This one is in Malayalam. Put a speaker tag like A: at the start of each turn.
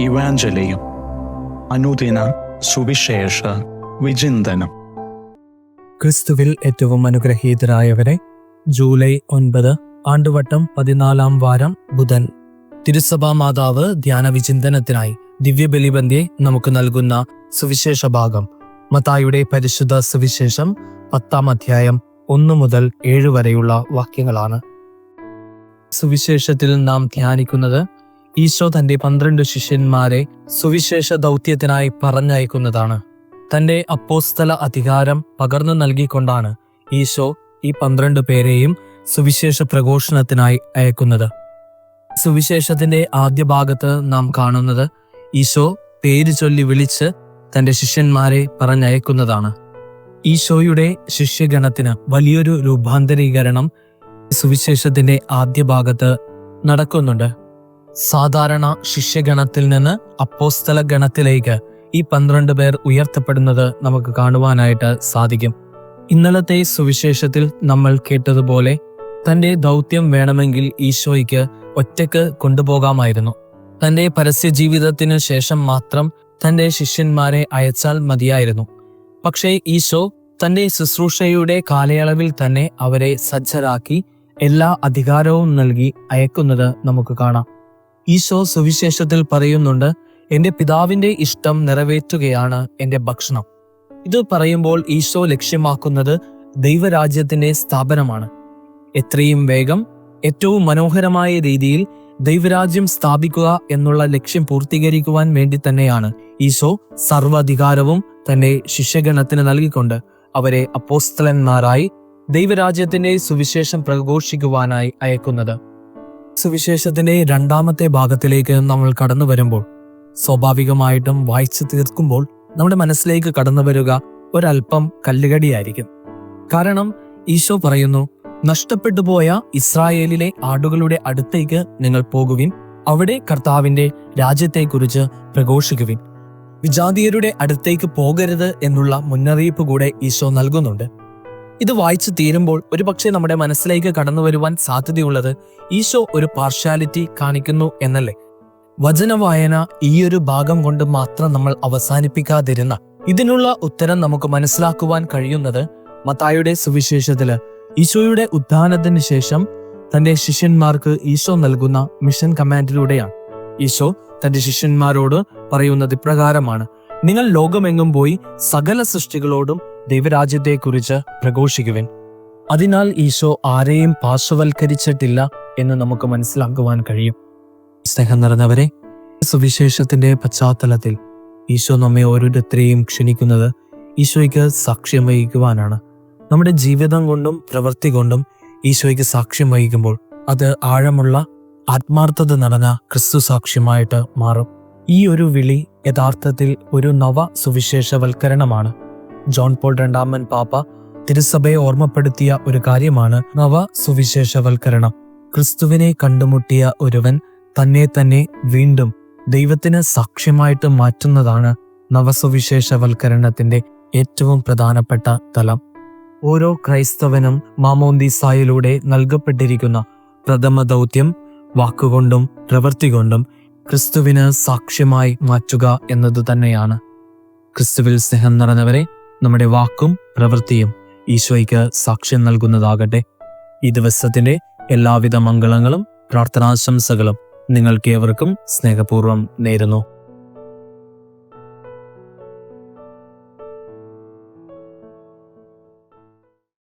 A: ഇവാഞ്ചലിയും അനുദിന സുവിശേഷ വിചിന്തനം.
B: ക്രിസ്തുവിൽ ഏറ്റവും അനുഗ്രഹീതരായവരെ ജൂലൈ ഒൻപത് ആണ്ടുവട്ടം പതിനാലാം വാരം ബുധൻ. തിരുസഭാ മാതാവ് ധ്യാന വിചിന്തനത്തിനായി ദിവ്യബലിബന്ധ്യെ നമുക്ക് നൽകുന്ന സുവിശേഷ ഭാഗം. മത്തായുടെ പരിശുദ്ധ സുവിശേഷം പത്താം അധ്യായം ഒന്നു മുതൽ ഏഴ് വരെയുള്ള വാക്യങ്ങളാണ്. സുവിശേഷത്തിൽ നാം ധ്യാനിക്കുന്നത് ഈശോ തന്റെ പന്ത്രണ്ട് ശിഷ്യന്മാരെ സുവിശേഷ ദൗത്യത്തിനായി പറഞ്ഞയക്കുന്നതാണ്. തന്റെ അപ്പോസ്തല അധികാരം പകർന്നു നൽകിക്കൊണ്ടാണ് ഈശോ ഈ പന്ത്രണ്ട് പേരെയും സുവിശേഷ പ്രഘോഷണത്തിനായി അയക്കുന്നത്. സുവിശേഷത്തിന്റെ ആദ്യ ഭാഗത്ത് നാം കാണുന്നത് ഈശോ പേര് ചൊല്ലി വിളിച്ച് തന്റെ ശിഷ്യന്മാരെ പറഞ്ഞയക്കുന്നതാണ്. ഈശോയുടെ ശിഷ്യഗണത്തിന് വലിയൊരു രൂപാന്തരീകരണം സുവിശേഷത്തിന്റെ ആദ്യ ഭാഗത്ത് നടക്കുന്നുണ്ട്. സാധാരണ ശിഷ്യഗണത്തിൽ നിന്ന് അപ്പോസ്തല ഗണത്തിലേക്ക് ഈ പന്ത്രണ്ട് പേർ ഉയർത്തപ്പെടുന്നത് നമുക്ക് കാണുവാനായിട്ട് സാധിക്കും. ഇന്നലത്തെ സുവിശേഷത്തിൽ നമ്മൾ കേട്ടതുപോലെ തന്റെ ദൗത്യം വേണമെങ്കിൽ ഈശോയ്ക്ക് ഒറ്റയ്ക്ക് കൊണ്ടുപോകാമായിരുന്നു. തന്റെ പരസ്യ ജീവിതത്തിന് ശേഷം മാത്രം തന്റെ ശിഷ്യന്മാരെ അയച്ചാൽ മതിയായിരുന്നു. പക്ഷേ ഈശോ തന്റെ ശുശ്രൂഷയുടെ കാലയളവിൽ തന്നെ അവരെ സജ്ജരാക്കി എല്ലാ അധികാരവും നൽകി അയക്കുന്നത് നമുക്ക് കാണാം. ഈശോ സുവിശേഷത്തിൽ പറയുന്നുണ്ട് എന്റെ പിതാവിന്റെ ഇഷ്ടം നിറവേറ്റുകയാണ് എന്റെ ഭക്ഷണം. ഇത് പറയുമ്പോൾ ഈശോ ലക്ഷ്യമാക്കുന്നത് ദൈവരാജ്യത്തിന്റെ സ്ഥാപനമാണ്. എത്രയും വേഗം ഏറ്റവും മനോഹരമായ രീതിയിൽ ദൈവരാജ്യം സ്ഥാപിക്കുക എന്നുള്ള ലക്ഷ്യം പൂർത്തീകരിക്കുവാൻ വേണ്ടി തന്നെയാണ് ഈശോ സർവാധികാരവും തന്റെ ശിഷ്യഗണത്തിന് നൽകിക്കൊണ്ട് അവരെ അപ്പോസ്തലന്മാരായി ദൈവരാജ്യത്തിന്റെ സുവിശേഷം പ്രഘോഷിക്കുവാനായി അയക്കുന്നത്. സുവിശേഷത്തിന്റെ രണ്ടാമത്തെ ഭാഗത്തിലേക്ക് നമ്മൾ കടന്നു വരുമ്പോൾ സ്വാഭാവികമായിട്ടും വായിച്ചു തീർക്കുമ്പോൾ നമ്മുടെ മനസ്സിലേക്ക് കടന്നു വരിക ഒരല്പം കല്ലുകടിയായിരിക്കും. കാരണം ഈശോ പറയുന്നു നഷ്ടപ്പെട്ടു പോയ ഇസ്രായേലിലെ ആടുകളുടെ അടുത്തേക്ക് നിങ്ങൾ പോകുവിൻ അവിടെ കർത്താവിന്റെ രാജ്യത്തെക്കുറിച്ച് പ്രഘോഷിക്കുവിൻ. വിജാതീയരുടെ അടുത്തേക്ക് പോകരുത് എന്നുള്ള മുന്നറിയിപ്പ് കൂടെ ഈശോ നൽകുന്നുണ്ട്. ഇത് വായിച്ചു തീരുമ്പോൾ ഒരുപക്ഷെ നമ്മുടെ മനസ്സിലേക്ക് കടന്നു വരുവാൻ സാധ്യതയുള്ളത് ഈശോ ഒരു പാർഷ്യാലിറ്റി കാണിക്കുന്നു എന്നല്ലേ? വചനവായന ഈയൊരു ഭാഗം കൊണ്ട് മാത്രം നമ്മൾ അവസാനിപ്പിക്കാതിരുന്ന ഇതിനുള്ള ഉത്തരം നമുക്ക് മനസ്സിലാക്കുവാൻ കഴിയുന്നത് മത്തായുടെ സുവിശേഷത്തിൽ ഈശോയുടെ ഉത്ഥാനത്തിന് ശേഷം തന്റെ ശിഷ്യന്മാർക്ക് ഈശോ നൽകുന്ന മിഷൻ കമാൻഡിലൂടെയാണ്. ഈശോ തന്റെ ശിഷ്യന്മാരോട് പറയുന്നത് ഇപ്രകാരമാണ് നിങ്ങൾ ലോകമെങ്ങും പോയി സകല സൃഷ്ടികളോടും ദൈവരാജ്യത്തെക്കുറിച്ച് പ്രഘോഷിക്കുവിൻ. അതിനാൽ ഈശോ ആരെയും പാർശ്വവൽക്കരിച്ചിട്ടില്ല എന്ന് നമുക്ക് മനസ്സിലാക്കുവാൻ കഴിയും. സ്നേഹം നിറഞ്ഞവരെ സുവിശേഷത്തിന്റെ പശ്ചാത്തലത്തിൽ ഈശോ നമ്മെ ഓരോരുത്തരെയും ക്ഷണിക്കുന്നത് ഈശോയ്ക്ക് സാക്ഷ്യം വഹിക്കുവാനാണ്. നമ്മുടെ ജീവിതം കൊണ്ടും പ്രവൃത്തി കൊണ്ടും ഈശോയ്ക്ക് സാക്ഷ്യം വഹിക്കുമ്പോൾ അത് ആഴമുള്ള ആത്മാർത്ഥത നടന്ന ക്രിസ്തു സാക്ഷ്യമായിട്ട് മാറും. ഈ ഒരു വിളി യഥാർത്ഥത്തിൽ ഒരു നവ സുവിശേഷവൽക്കരണമാണ്. ജോൺ പോൾ രണ്ടാമൻ പാപ്പ തിരുസഭയെ ഓർമ്മപ്പെടുത്തിയ ഒരു കാര്യമാണ് നവ സുവിശേഷവൽക്കരണം. ക്രിസ്തുവിനെ കണ്ടുമുട്ടിയ ഒരുവൻ തന്നെ തന്നെ വീണ്ടും ദൈവത്തിന് സാക്ഷ്യമായിട്ട് മാറ്റുന്നതാണ് നവസുവിശേഷവൽക്കരണത്തിന്റെ ഏറ്റവും പ്രധാനപ്പെട്ട തലം. ഓരോ ക്രൈസ്തവനും മാമോന്തിസായിലൂടെ നൽകപ്പെട്ടിരിക്കുന്ന പ്രഥമ ദൗത്യം വാക്കുകൊണ്ടും പ്രവൃത്തി കൊണ്ടും ക്രിസ്തുവിന് സാക്ഷ്യമായി മാറ്റുക എന്നത് തന്നെയാണ്. ക്രിസ്തുവിൽ സ്നേഹം നിറഞ്ഞവരെ നമ്മുടെ വാക്കും പ്രവൃത്തിയും ഈശോയ്ക്ക് സാക്ഷ്യം നൽകുന്നതാകട്ടെ. ഈ ദിവസത്തിന്റെ എല്ലാവിധ മംഗളങ്ങളും പ്രാർത്ഥനാശംസകളും നിങ്ങൾക്ക് ഏവർക്കും സ്നേഹപൂർവം നേരുന്നു.